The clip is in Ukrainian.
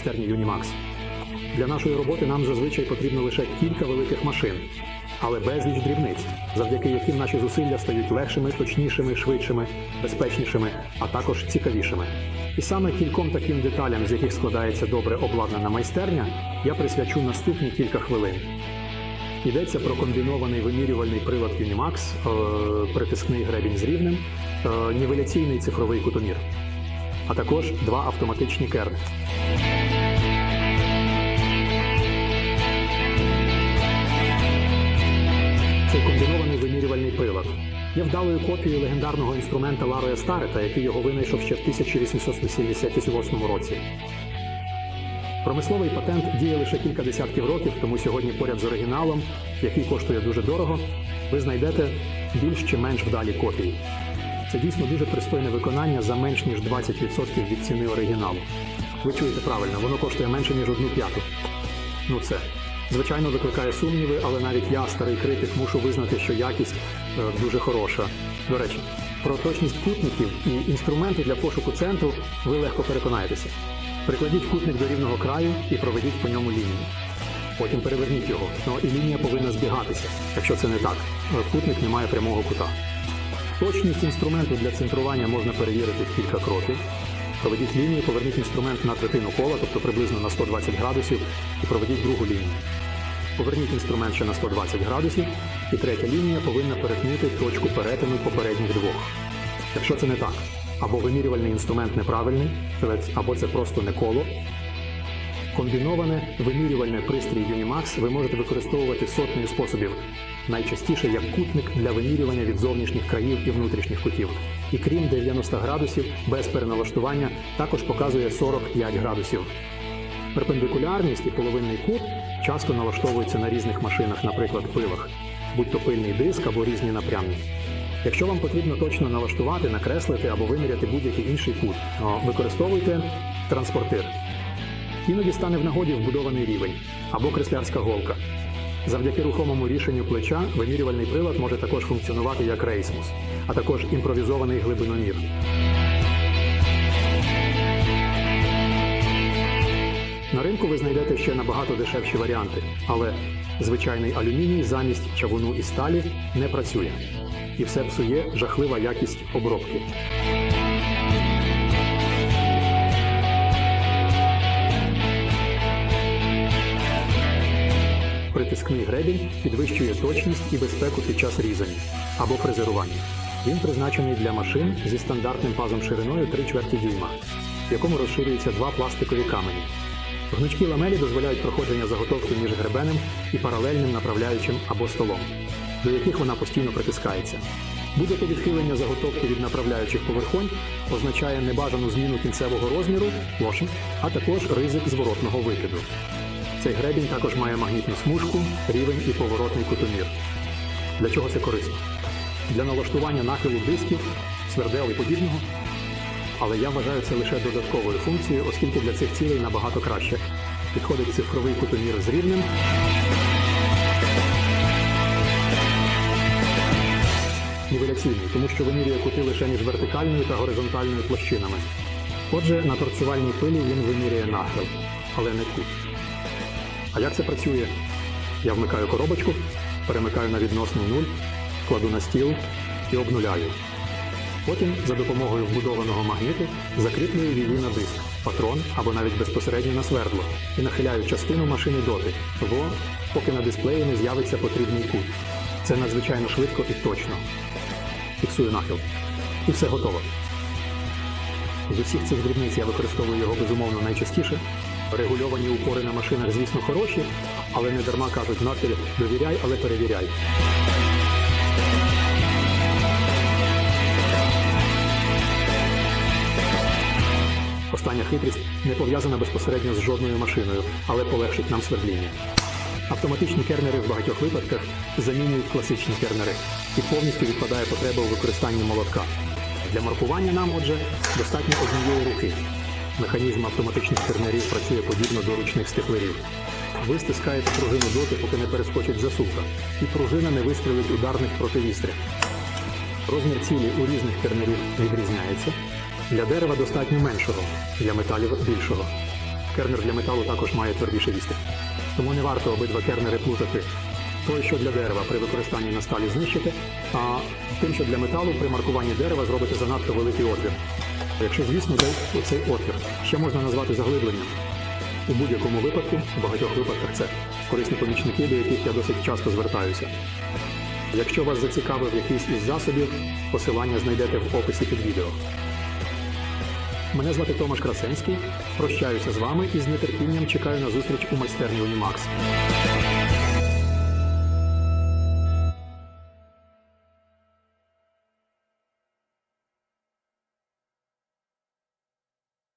Майстерні Unimax. Для нашої роботи нам зазвичай потрібно лише кілька великих машин, але безліч дрібниць, завдяки яким наші зусилля стають легшими, точнішими, швидшими, безпечнішими, а також цікавішими. І саме кільком таким деталям, з яких складається добре обладнана майстерня, я присвячу наступні кілька хвилин. Йдеться про комбінований вимірювальний прилад Unimax, е, притискний гребінь з рівнем, е, нівеляційний цифровий кутомір, а також два автоматичні керни. Цей комбінований вимірювальний прилад є вдалою копією легендарного інструмента Лароя Старета, який його винайшов ще в 1878 році. Промисловий патент діє лише кілька десятків років, тому сьогодні поряд з оригіналом, який коштує дуже дорого, ви знайдете більш чи менш вдалі копії. Це дійсно дуже пристойне виконання за менш ніж 20% від ціни оригіналу. Ви чуєте правильно, воно коштує менше ніж одну п'яту. Ну це звичайно викликає сумніви, але навіть я, старий критик, мушу визнати, що якість е, дуже хороша. До речі, про точність кутників і інструменти для пошуку центру ви легко переконаєтеся. Прикладіть кутник до рівного краю і проведіть по ньому лінію. Потім переверніть його. Ну і лінія повинна збігатися. Якщо це не так, е, кутник не має прямого кута. Точність інструменту для центрування можна перевірити в кілька кроків. Проведіть лінію, поверніть інструмент на третину кола, тобто приблизно на 120 градусів, і проведіть другу лінію. Поверніть інструмент ще на 120 градусів, і третя лінія повинна перетнути точку перетину попередніх двох. Якщо це не так, або вимірювальний інструмент неправильний, або це просто не коло, Комбіноване вимірювальне пристрій Unimax ви можете використовувати сотнею способів, найчастіше як кутник для вимірювання від зовнішніх країв і внутрішніх кутів. І крім 90 градусів без переналаштування також показує 45 градусів. Перпендикулярність і половинний кут часто налаштовуються на різних машинах, наприклад, пилах, будь то пильний диск або різні напрямні. Якщо вам потрібно точно налаштувати, накреслити або виміряти будь-який інший кут, використовуйте транспортир. Іноді стане в нагоді вбудований рівень або креслярська голка. Завдяки рухомому рішенню плеча вимірювальний прилад може також функціонувати як рейсмус, а також імпровізований глибиномір. На ринку ви знайдете ще набагато дешевші варіанти, але звичайний алюміній замість чавуну і сталі не працює. І все псує жахлива якість обробки. Притискний гребінь підвищує точність і безпеку під час різання або фрезерування. Він призначений для машин зі стандартним пазом шириною 3 чверті дюйма, в якому розширюються два пластикові камені. Гнучкі ламелі дозволяють проходження заготовки між гребенем і паралельним направляючим або столом, до яких вона постійно притискається. Будь-яке відхилення заготовки від направляючих поверхонь означає небажану зміну кінцевого розміру лоші, а також ризик зворотного викиду. Цей гребінь також має магнітну смужку, рівень і поворотний кутомір. Для чого це корисно? Для налаштування нахилу дисків, свердел і подібного. Але я вважаю це лише додатковою функцією, оскільки для цих цілей набагато краще підходить цифровий кутомір з рівнем. Нівеляційний, тому що вимірює кути лише між вертикальною та горизонтальною площинами. Отже, на торцювальній пилі він вимірює нахил, але не кут. А як це працює? Я вмикаю коробочку, перемикаю на відносний нуль, кладу на стіл і обнуляю. Потім за допомогою вбудованого магніту закріплюю її на диск, патрон або навіть безпосередньо на свердло і нахиляю частину машини доти, того, поки на дисплеї не з'явиться потрібний кут. Це надзвичайно швидко і точно. Фіксую нахил. І все готово. З усіх цих дрібниць я використовую його безумовно найчастіше. Регульовані упори на машинах, звісно, хороші, але не дарма кажуть надпіль довіряй, але перевіряй. Остання хитрість не пов'язана безпосередньо з жодною машиною, але полегшить нам свердління. Автоматичні кернери в багатьох випадках замінюють класичні кернери і повністю відпадає потреба у використанні молотка. Для маркування нам, отже, достатньо однієї руки. Механізм автоматичних кернерів працює подібно до ручних степлерів. Ви стискаєте пружину доти, поки не перескочить засувка, і пружина не вистрілить ударних противістря. Розмір цілі у різних кернерів відрізняється, Для дерева достатньо меншого, для металів більшого. Кернер для металу також має твердіше вісти. Тому не варто обидва кернери плутати. Той, що для дерева при використанні на сталі знищите, а тим, що для металу при маркуванні дерева зробите занадто великий отвір. Якщо, звісно, цей отвір ще можна назвати заглибленням. У будь-якому випадку, у багатьох випадках це корисні помічники, до яких я досить часто звертаюся. Якщо вас зацікавив якийсь із засобів, посилання знайдете в описі під відео. Мене звати Томаш Красенський. Прощаюся з вами і з нетерпінням чекаю на зустріч у майстерні Унімакс.